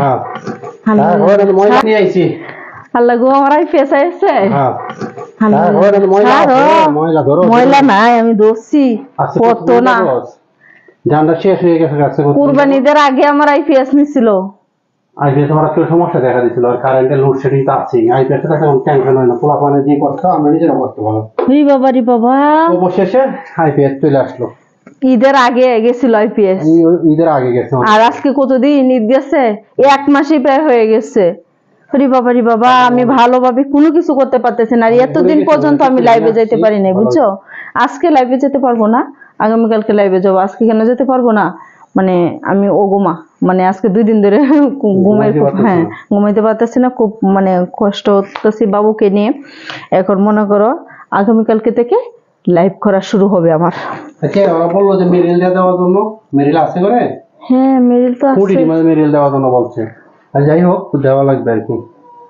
হ্যাঁ আল্লাহ। তারপরে আমি ময়লা নিয়ে আইছি। আল্লাহ গো আমার আইপিএস আইছে হ্যাঁ আল্লাহ। তারপরে ময়লা ছাড়ো। আছে, ময়লা ধরো ময়লা নাই আমি দোষী কত না। জানটা শেষ হয়ে গেছে আজকে কুরবানিদের আগে আমার আইপিএস নিছিল। আইপিএস আমার একটু সমস্যা দেখা দিছিল আর কারেন্টের লোডশেডিং তো আছেই। আইপিএস এর কোনো টেনশন হয় না পোলা পানে আমরা নিজেরা করতে পারো বাবা রি বাবা। অবশেষে আইপিএস চলে আসলো। ঈদের আগে গেছিল আইপিএস ঈদের আগে গেছে আর আজকে কতদিন ঈদ গেছে? এক মাসই প্রায় হয়ে গেছে। রি বাবা রি বাবা আমি ভালোভাবে কোনো কিছু করতে পারতেছি না। আর এতদিন পর্যন্ত আমি লাইভে যেতে পারি নাই বুঝছ? আজকে লাইভে যেতে পারব না আগামীকালকে লাইভে যাব। আজকে কেন যেতে পারব না? মানে আমি ওগোমা মানে আজকে দুই দিন ধরে ঘুমের খুব হ্যাঁ ঘুমাইতে পারতেছি না। খুব মানে কষ্ট হতেছি বাবুকে নিয়ে। এখন মনে করো আগামীকালকে থেকে লাইভ করা শুরু হবে আমার। আচ্ছা ওরা বলল যে মেরিল দিয়ে দেওয়ার জন্য। মেরিল আছে করে হ্যাঁ মেরিল তো কুড়ি আছে। মানে মেরিল দেওয়ার জন্য বলছে। আর যাই হোক দেওয়া লাগবে আর কি।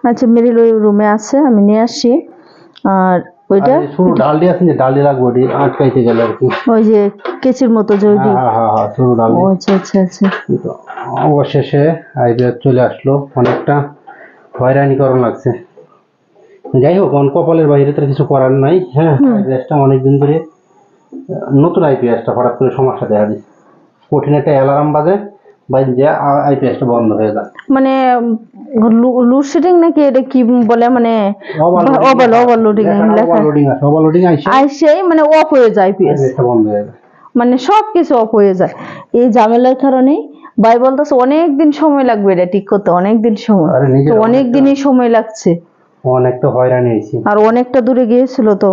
আচ্ছা মেরিল ওই রুমে আছে আমি নিয়ে আসি। আর ওইটা? শুরু ডালডি আছে যে ডালডি লাগবে ওটি আটকাইতে গেলে আর কি। ওই যে কেচির মতো যে ওইটি? হ্যাঁ হ্যাঁ হ্যাঁ শুরু ও ডালডি আচ্ছা আচ্ছা আচ্ছা। অবশেষে আইপিএস চলে আসলো অনেকটা হয়রানিকরণ লাগছে। যাই হোক অন কপালের বাইরে তো আর কিছু করার নাই হ্যাঁ? আইপিএসটা অনেকদিন ধরে নতুন আইপিএসটা হঠাৎ করে সমস্যা দেখা দিচ্ছে কঠিন একটা অ্যালার্ম বাজে বাইরে যে আইপিএসটা বন্ধ হয়ে যায়। মানে লোডশেডিং নাকি এটা কি বলে মানে ওভার ওভারলোডিং ওভারলোডিং আছে। ওভারলোডিং আইসে। মানে অফ হয়ে যায় পিএস আইপিএসটা বন্ধ হয়ে যায়। মানে সব কিছু অফ হয়ে যায়। এই ঝামেলার কারণে ভাই বলতেছে অনেক দিন সময় লাগবে এটা ঠিক করতে অনেক দিন সময় অনেক দিনই সময় লাগছে। অনেকটা হয়রানি হয়েছি। আর অনেকটা দূরে গিয়েছিল তো।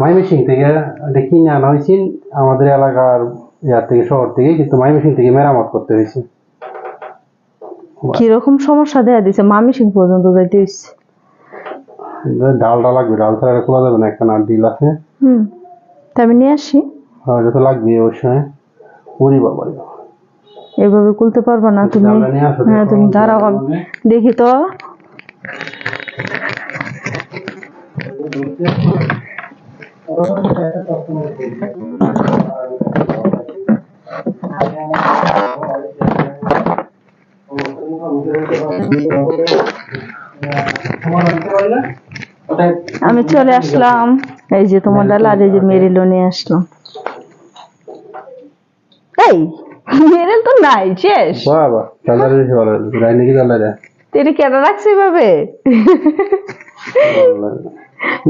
মাইমেসিং থেকে দেখি কিনে আনা হয়েছে আমাদের এলাকার ইয়ার থেকে শহর থেকে কিন্তু মাইমেসিং থেকে মেরামত করতে হয়েছে। কীরকম সমস্যা দেয়া দিছে? মামি সিং পর্যন্ত যাইতে হইছে ডালটা লাগবে ডাল ছাড়া খোলা যাবে না একটা নাট ডিল আছে। হুম তা আমি নিয়ে আসি। এটা তো লাগবে অবশ্যই উরি বাবা বাবা। এভাবে খুলতে পারবা না তুমি। নিয়ে আসো হ্যাঁ তুমি দাঁড়াও। দেখি তো। আমি চলে আসলাম। এই যে তোমার আর এই যে মেরিলো নিয়ে আসলাম। এই মেরিল তো নাই শেষ। বাবা কালার বেশি ভালো রাইনি কি কালার তিনি কেন রাখছে এভাবে?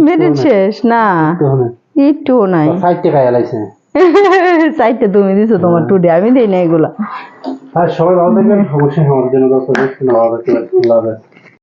মেরিল শেষ না একটু নাই। সাইটে খাইয়া লাইছে সাইটে তুমি দিছো তোমার টুডে আমি দেই না এগুলা। আর সবাই ভালো থাকবেন। অবশ্যই আমাদের জন্য দরকার ভালো থাকবেন আল্লাহ হাফেজ।